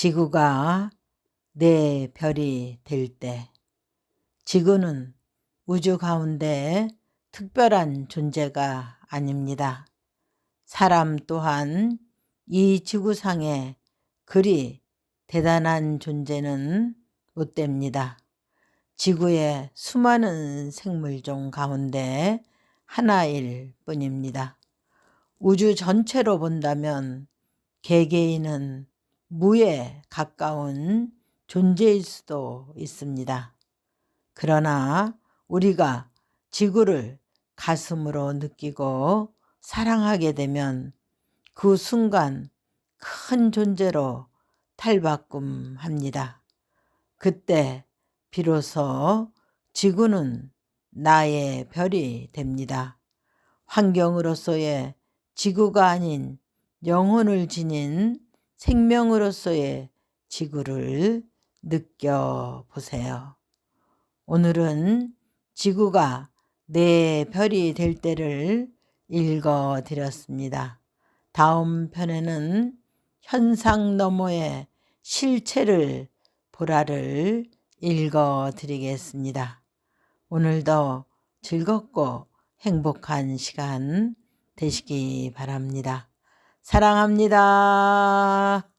지구가 내 별이 될 때, 지구는 우주 가운데 특별한 존재가 아닙니다. 사람 또한 이 지구상에 그리 대단한 존재는 못 됩니다. 지구의 수많은 생물종 가운데 하나일 뿐입니다. 우주 전체로 본다면 개개인은 무에 가까운 존재일 수도 있습니다. 그러나 우리가 지구를 가슴으로 느끼고 사랑하게 되면 그 순간 큰 존재로 탈바꿈합니다. 그때 비로소 지구는 나의 별이 됩니다. 환경으로서의 지구가 아닌 영혼을 지닌 생명으로서의 지구를 느껴보세요. 오늘은 지구가 내 별이 될 때를 읽어 드렸습니다. 다음 편에는 현상 너머의 실체를 보라를 읽어 드리겠습니다. 오늘도 즐겁고 행복한 시간 되시기 바랍니다. 사랑합니다.